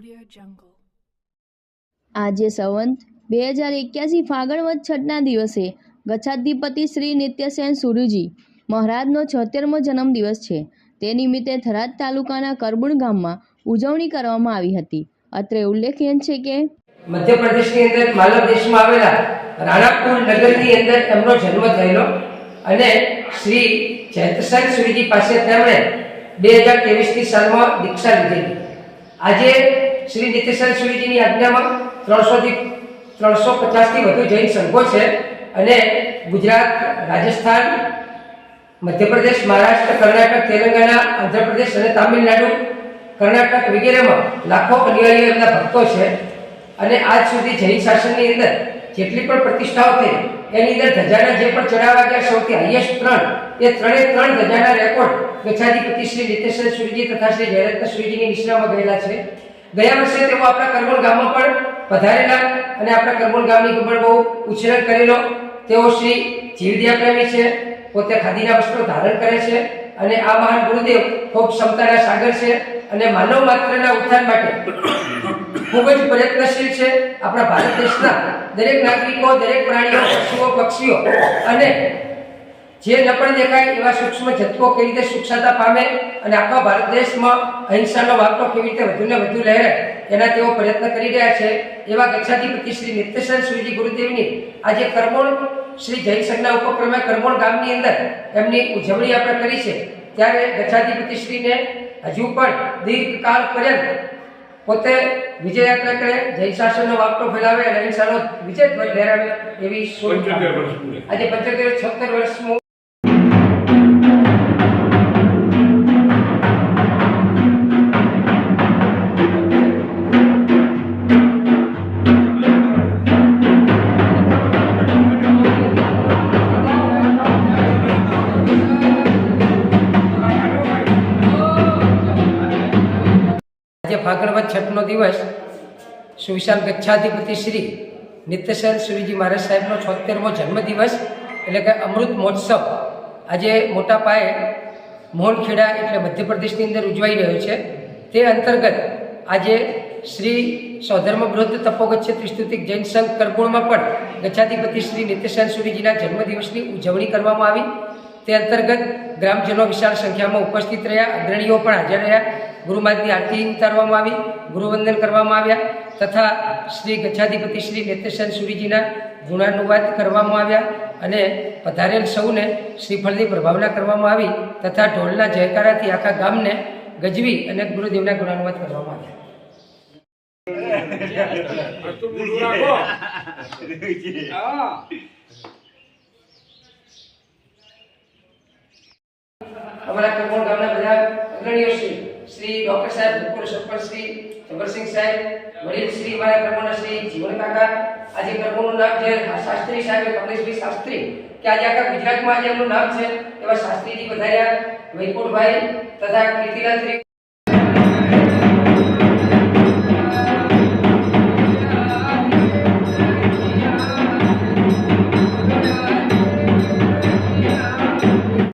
Audio Jungle. આજે સંવંત બે હજાર એક્યાસી ફાગણ વધ છઠના દિવસે ગચ્છાધિપતિ શ્રી નિત્યસેન સુરુજી મહારાજનો છોતેરમો જન્મદિવસ છે. તે નિમિત્તે થરાદ તાલુકાના કરબુણ ગામમાં ઉજવણી કરવામાં આવી હતી. અત્રે ઉલ્લેખનીય છે કે મધ્યપ્રદેશની અંદર માલવ દેશમાં આવેલા રાણાપુર નગરની અંદર એમનો જન્મ થયેલો અને શ્રી જયંતસન સુરીજી પાસે તેમણે બે હજાર ત્રેવીસની સાલમાં દીક્ષા લીધેલી. આજે શ્રી નિત્યસન સુરીજીની આજ્ઞામાં ત્રણસોથી ત્રણસો પચાસથી વધુ જૈન સંઘો છે અને ગુજરાત, રાજસ્થાન, મધ્યપ્રદેશ, મહારાષ્ટ્ર, કર્ણાટક, તેલંગાણા, આંધ્રપ્રદેશ અને તામિલનાડુ, કર્ણાટક વગેરેમાં લાખો અનુયાયીઓ એમના ભક્તો છે. અને આજ સુધી જૈન શાસનની અંદર જેટલી પણ પ્રતિષ્ઠાઓ થઈ, એની અંદર ધજાના જે પણ ચડાવવા ગયા સૌથી હાઈએસ્ટ ત્રણ, એ ત્રણે ત્રણ ધજાના રેકોર્ડ ગચ્છાધિપતિ શ્રી નિત્યેશ્વર સુરજી તથા શ્રી જયરત્ન સુરજીની નિશ્રામાં ગયેલા છે. ગયા વર્ષે તેઓ આપણા કરબોલ ગામમાં પણ પધારેલા અને આપણા કરબોલ ગામની પણ બહુ ઉછેર કરેલો. તેઓ શ્રી જીવદયા પ્રેમી છે, પોતે ખાદીના વસ્ત્રો ધારણ કરે છે અને આ મહાન ગુરુદેવ ખૂબ ક્ષમતાના સાગર છે અને માનવ માત્રના ઉત્થાન માટે ખૂબ જ પ્રયત્નશીલ છે. આપણા ભારત દેશના દરેક નાગરિકો, દરેક પ્રાણીઓ, પશુઓ, પક્ષીઓ અને જે ન પણ દેખાય એવા સૂક્ષ્મ જથ્થો કેવી રીતે સૂક્ષ્મતા પામે અને આખા ભારત દેશમાં અહિંસાનો વાપરો કેવી રીતે વધુને વધુ લહેરે એના તેઓ પ્રયત્ન કરી રહ્યા છે. એવા ગચ્છાધિપતિ શ્રી નિત્યસન શ્રીજી ગુરુદેવની આજે કરમોણ શ્રી જૈન સંઘના ઉપક્રમે કરમોણ ગામની અંદર એમની ઉજવણી આપણે કરી છે. ત્યારે ગચ્છાધિપતિ શ્રીને હજુ પણ દીર્ઘકાળ પર્યંત પોતે વિજયયાત્રા કરે જૈન શાસનનો વાપટો ફેલાવે અને અહિંસાનો વિજય ધ્વજ લહેરાવે એવી. આજે પંચોતેર છોતેર વર્ષનું આજે ફાગણવદ છઠનો દિવસ સુવિશાલ ગચ્છાધિપતિ શ્રી નિત્યસેન શ્રીજી મહારાજ સાહેબનો છોતેરમો જન્મદિવસ એટલે કે અમૃત મહોત્સવ આજે મોટા પાયે મોહનખેડા એટલે મધ્યપ્રદેશની અંદર ઉજવાઈ રહ્યો છે. તે અંતર્ગત આજે શ્રી સ્વધર્મ વૃદ્ધ તપોગચ્છ ત્રિસ્તુતિક જૈન સંઘ કરકુણમાં પણ ગચ્છાધિપતિ શ્રી નિત્યસેન સુરીજીના જન્મદિવસની ઉજવણી કરવામાં આવી. તે અંતર્ગત ગ્રામજનો વિશાળ સંખ્યામાં ઉપસ્થિત રહ્યા, અગ્રણીઓ પણ હાજર રહ્યા. ગુરુમાતની આરતી ઉતારવામાં આવી ગુરુવંદન કરવામાં આવ્યા તથા શ્રી ગચ્છાધિપતિ શ્રી નિત્યસેન સુરીજીના ગુણાનુવાદ કરવામાં આવ્યા અને પધારેલ સૌને શ્રીફળની પ્રભાવના કરવામાં આવી તથા ઢોલના જયકારાથી આખા ગામને ગજવી અને ગુરુદેવના ગુણાનુવાદ કરવામાં આવ્યા. અમારા કપોળ ગામના બધા અગ્રણીઓ શ્રી શ્રી ડોક્ટર સાહેબ ભૂતપૂર્વ સરપંચ શ્રી જબરસિંહ સાહેબ, વડીલ શ્રી મારા કરમોના શ્રી જીવન કાકા, આજે પ્રભુનું નામ છે શાસ્ત્રી સાહેબ કમલેશભાઈ શાસ્ત્રી, કે આજે આખા ગુજરાતમાં આજે એમનું નામ છે એવા શાસ્ત્રીજી બધાયા વૈકુંઠભાઈ તથા કીર્તિલાલ